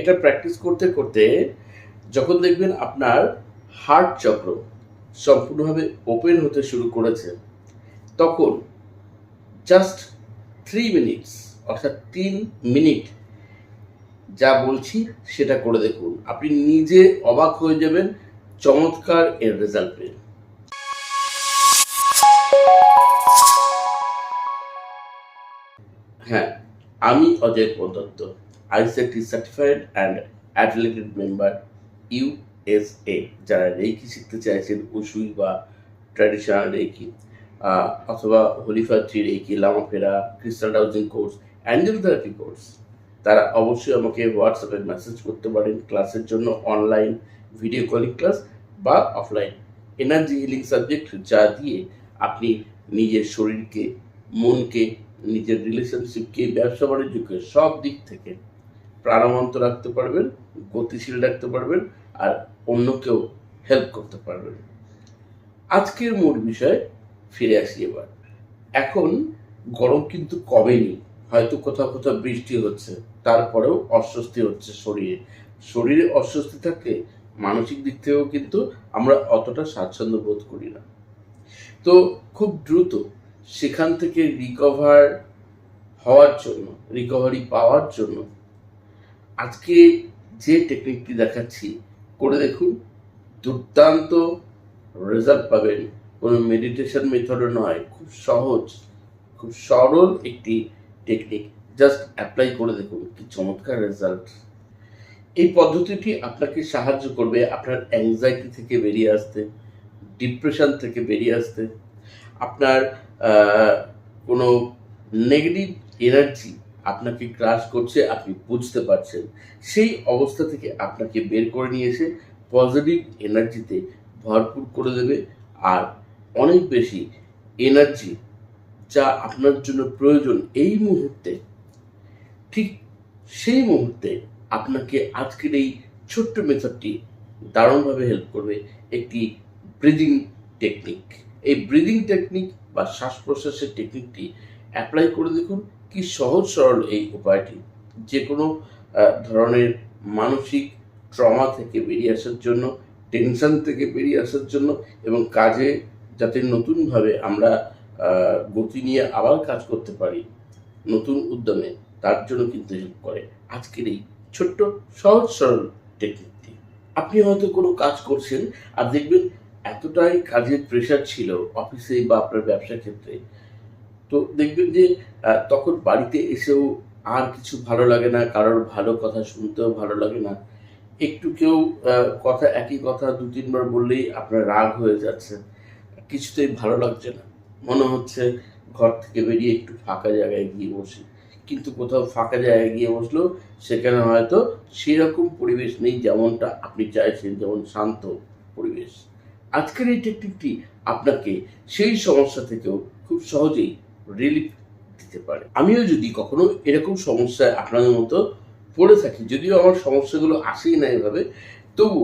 এটা প্র্যাকটিস করতে করতে যখন দেখবেন আপনার হার্ট চক্র সম্পূর্ণভাবে ওপেন হতে শুরু করেছে, তখন জাস্ট থ্রি মিনিটস অর্থাৎ তিন মিনিট যা বলছি সেটা করে দেখুন। আপনি নিজে অবাক হয়ে যাবেন, চমৎকার এর রেজাল্ট পেয়ে। হ্যাঁ আমি Ajay Kumar Dutta ICT certified and affiliated member USA যারা রেকি শিখতে চাইছেন উসুই বা ট্র্যাডিশনাল রেকি অথবা হলিফাত্রি reiki লামাফেরা crystal dowsing course angel course তারা অবশ্যই আমাকে হোয়াটসঅ্যাপে মেসেজ করতে পারেন। ক্লাসের জন্য অনলাইন ভিডিও কলিং ক্লাস বা অফলাইন এনার্জি হিলিং সাবজেক্ট যা দিয়ে আপনি নিজের শরীরকে, মনকে, নিজের রিলেশনশিপকে ব্যবসা বাণিজ্যকে সব দিক থেকে প্রাণবন্ত রাখতে পারবেন, গতিশীল রাখতে পারবেন, আর অন্যকেও হেল্প করতে পারবেন। আজকের মূল বিষয় ফিরে আসি এবার। এখন গরম কিন্তু কমেনি, হয়তো কোথাও কোথাও বৃষ্টি হচ্ছে, তারপরেও অস্বস্তি হচ্ছে শরীরে। শরীরে অস্বস্তি থাকলে মানসিক দিক থেকেও কিন্তু আমরা অতটা স্বাচ্ছন্দ্য বোধ করি না। তো খুব দ্রুত সেখান থেকে রিকভার হওয়ার জন্য রিকভারি পাওয়ার জন্য আজকে যে টেকনিকটি দেখাচ্ছি, করে দেখুন, দুর্দান্ত রেজাল্ট পাবেন। কোনো মেডিটেশন মেথডও নয়, খুব সহজ, খুব সরল একটি টেকনিক জাস্ট অ্যাপ্লাই করে দেখুন, কি চমৎকার রেজাল্ট এই পদ্ধতিটি আপনাকে সাহায্য করবে আপনার অ্যাংজাইটি থেকে বেরিয়ে আসতে ডিপ্রেশন থেকে বেরিয়ে আসতে। আপনার কোনো নেগেটিভ এনার্জি আপনাকে ক্রাশ করছে, আপনি বুঝতে পারছেন। সেই অবস্থা থেকে আপনাকে বের করে নিয়ে এসে পজিটিভ এনার্জিতে ভরপুর করে দেবে। আর অনেক বেশি এনার্জি যা আপনার জন্য প্রয়োজন এই মুহূর্তে, ঠিক সেই মুহূর্তে আপনাকে আজকের এই ছোট্ট মেথডটি দারুণভাবে হেল্প করবে একটি ব্রিদিং টেকনিক এই ব্রিদিং টেকনিক বা শ্বাস প্রশ্বাসের টেকনিকটি অ্যাপ্লাই করে দেখুন। কি সহজ সরল এই উপায়টি? যে কোনো ধরনের মানসিক ট্রমা থেকে বেরিয়ে আসার জন্য, টেনশন থেকে বেরিয়ে আসার জন্য এবং কাজে যাতে নতুনভাবে আমরা গতি নিয়ে আবার কাজ করতে পারি নতুন উদ্যমে, তার জন্য কিন্তু হেল্প করে। আজকের এই ছোট্ট, সহজ, সরল টেকনিকটি আপনি হয়তো কোনো কাজ করছেন আর দেখবেন এতটাই কাজের প্রেশার ছিল অফিসে বা আপনার ব্যবসা ক্ষেত্রে তো দেখবেন যে তখন বাড়িতে এসেও আর কিছু ভালো লাগে না, কারোর ভালো কথা শুনতেও ভালো লাগে না। একটু কেউ কথা, একই কথা দু, তিনবার বললেই আপনার রাগ হয়ে যাচ্ছে। কিছুতেই ভালো লাগছে না। মনে হচ্ছে ঘর থেকে বেরিয়ে একটু ফাঁকা জায়গায় গিয়ে বসি। কিন্তু কোথাও ফাঁকা জায়গায় গিয়ে বসলেও সেখানে হয়তো সেরকম পরিবেশ নেই যেমনটা আপনি চাইছেন, যেমন শান্ত পরিবেশ। আজকের এই টেকনিকটি আপনাকে সেই সমস্যা থেকেও খুব সহজেই রিলিফ দিতে পারে। আমিও যদি কখনো এরকম সমস্যায় আপনাদের মতো পড়ে থাকি, যদিও আমার সমস্যাগুলো আসেই না এভাবে তবু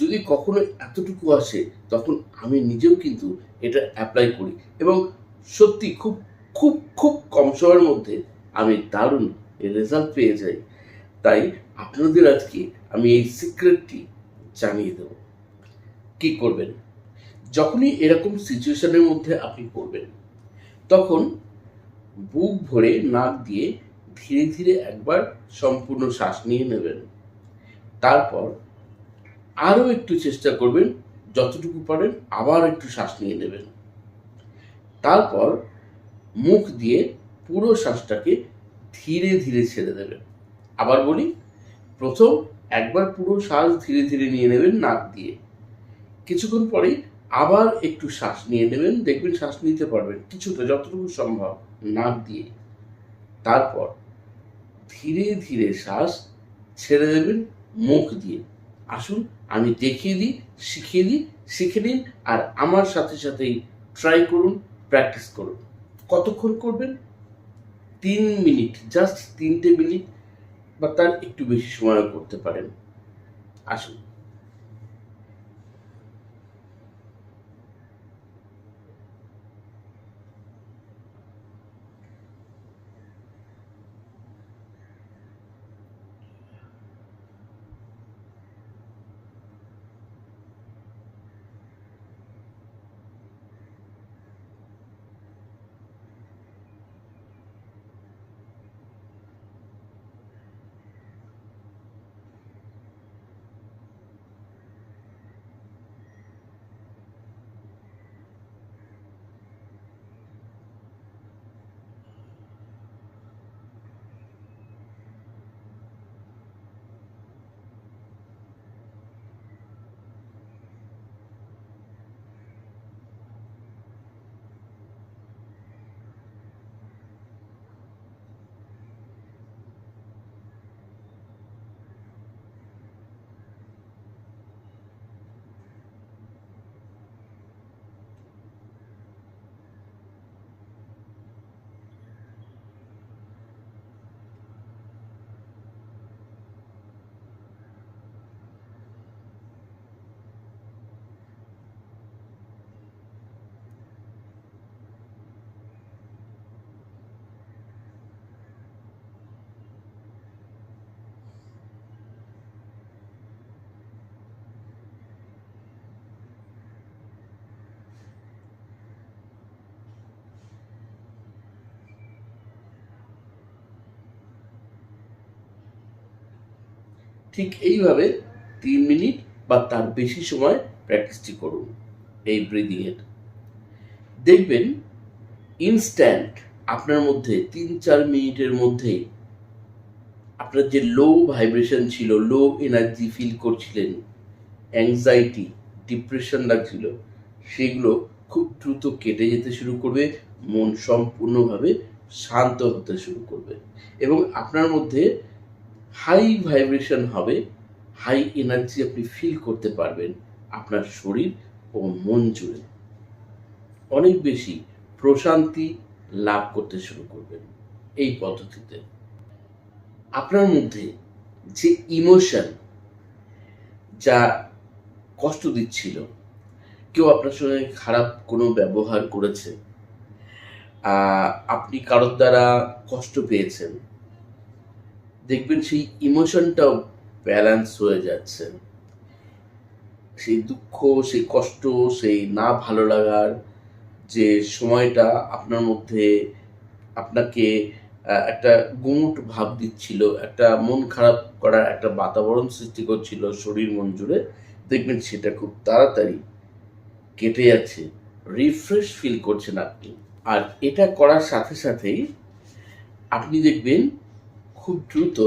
যদি কখনো এতটুকু আসে, তখন আমি নিজেও কিন্তু এটা অ্যাপ্লাই করি। এবং সত্যি খুব খুব খুব কম সময়ের মধ্যে আমি দারুণ রেজাল্ট পেয়ে যাই। তাই আপনাদের আজকে আমি এই সিক্রেটটি জানিয়ে দেব। কি করবেন? যখনই এরকম সিচুয়েশনের মধ্যে আপনি পড়বেন তখন বুক ভরে নাক দিয়ে ধীরে ধীরে একবার সম্পূর্ণ শ্বাস নিয়ে নেবেন। তারপর আরও একটু চেষ্টা করবেন, যতটুকু পারেন আবার একটু শ্বাস নিয়ে নেবেন। তারপর মুখ দিয়ে পুরো শ্বাসটাকে ধীরে ধীরে ছেড়ে দেবেন। আবার বলি, প্রথম একবার পুরো শ্বাস ধীরে ধীরে নিয়ে নেবেন নাক দিয়ে। কিছুক্ষণ পরেই আবার একটু শ্বাস নিয়ে নেবেন, দেখবেন শ্বাস নিতে পারবেন কিছুটা, যতটুকু সম্ভব নাক দিয়ে। তারপর ধীরে ধীরে শ্বাস ছেড়ে দেবেন, মুখ দিয়ে। আসুন, আমি দেখিয়ে দিই, শিখিয়ে দিই, শিখে নিন, আর আমার সাথে সাথেই ট্রাই করুন প্র্যাকটিস করুন। কতক্ষণ করবেন? তিন মিনিট জাস্ট তিনটে মিনিট, বা তার একটু বেশি সময় করতে পারেন। আসুন। ঠিক এইভাবে তিন মিনিট বা তার বেশি সময় প্র্যাকটিসটি করুন, এই ব্রিদিংয়ের দেখবেন ইনস্ট্যান্ট আপনার মধ্যে তিন চার মিনিটের মধ্যেই আপনার যে লো ভাইব্রেশন ছিল লো এনার্জি ফিল করছিলেন অ্যাংজাইটি ডিপ্রেশন লাগছিল, সেগুলো খুব দ্রুত কেটে যেতে শুরু করবে, মন সম্পূর্ণভাবে শান্ত হতে শুরু করবে। এবং আপনার মধ্যে হাই ভাইব্রেশন হবে হাই এনার্জি আপনি ফিল করতে পারবেন আপনার শরীর ও মন জুড়ে। অনেক বেশি প্রশান্তি লাভ করতে শুরু করবেন এই পদ্ধতিতে। আপনার মধ্যে যে ইমোশন যা কষ্ট দিচ্ছিল, কেউ আপনার সঙ্গে খারাপ কোনো ব্যবহার করেছে আপনি কারোর দ্বারা কষ্ট পেয়েছেন দেখবেন সেই ইমোশনটাও ব্যালেন্স হয়ে যাচ্ছে। সেই দুঃখ, সেই কষ্ট, সেই না ভালো লাগার যে সময়টা আপনার মধ্যে আপনাকে একটা গুমুট ভাব দিচ্ছিল, একটা মন খারাপ করার একটা বাতাবরণ সৃষ্টি করছিল শরীর মন জুড়ে, দেখবেন সেটা খুব তাড়াতাড়ি কেটে যাচ্ছে রিফ্রেশ ফিল করছেন আপনি। আর এটা করার সাথে সাথেই আপনি দেখবেন খুব দ্রুত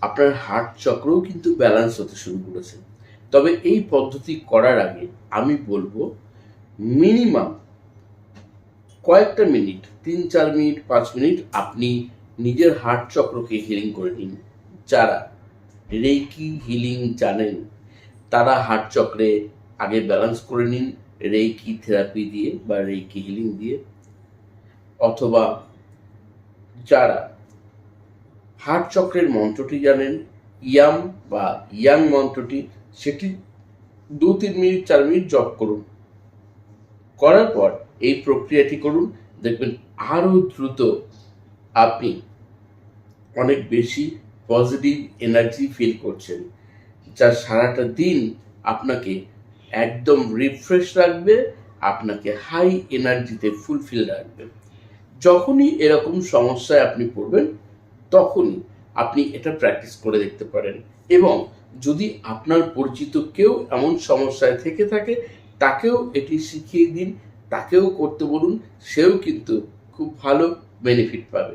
আপনার হার্ট চক্রও কিন্তু ব্যালেন্স হতে শুরু করেছে। তবে এই পদ্ধতি করার আগে আমি বলব মিনিমাম কয়েকটা মিনিট তিন চার মিনিট পাঁচ মিনিট আপনি নিজের হার্ট চক্রকে হিলিং করে নিন। যারা রেইকি হিলিং জানেন, তারা হার্ট চক্রে আগে ব্যালেন্স করে নিন রেকি থেরাপি দিয়ে বা রেকি হিলিং দিয়ে। অথবা যারা হার্ট চক্রের মন্ত্রটি জানেন, ইয়াম বা ইয়াং মন্ত্রটি, সেটি দু তিন মিনিট, চার মিনিট জপ করুন। করার পর এই প্রক্রিয়াটি করুন। দেখবেন আরও দ্রুত আপনি অনেক বেশি পজিটিভ এনার্জি ফিল করছেন, যা সারাটা দিন আপনাকে একদম রিফ্রেশ রাখবে, আপনাকে হাই এনার্জিতে ফুলফিল রাখবে। যখনই এরকম সমস্যায় আপনি পড়বেন তখনই আপনি এটা প্র্যাকটিস করে দেখতে পারেন। এবং যদি আপনার পরিচিত কেউ এমন সমস্যায় থেকে থাকে, তাকেও এটি শিখিয়ে দিন, তাকেও করতে বলুন, সেও কিন্তু খুব ভালো বেনিফিট পাবে।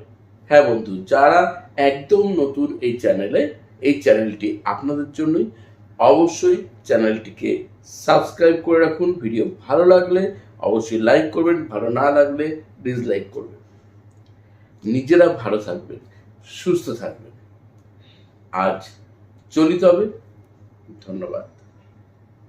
হ্যাঁ বন্ধু, যারা একদম নতুন এই চ্যানেলে এই চ্যানেলটি আপনাদের জন্যই, অবশ্যই চ্যানেলটিকে সাবস্ক্রাইব করে রাখুন। ভিডিও ভালো লাগলে অবশ্যই লাইক করবেন, ভালো না লাগলে ডিসলাইক করবেন। নিজেরা ভালো থাকবেন। সুস্থ থাকবেন। আজ চলিত হবে। ধন্যবাদ।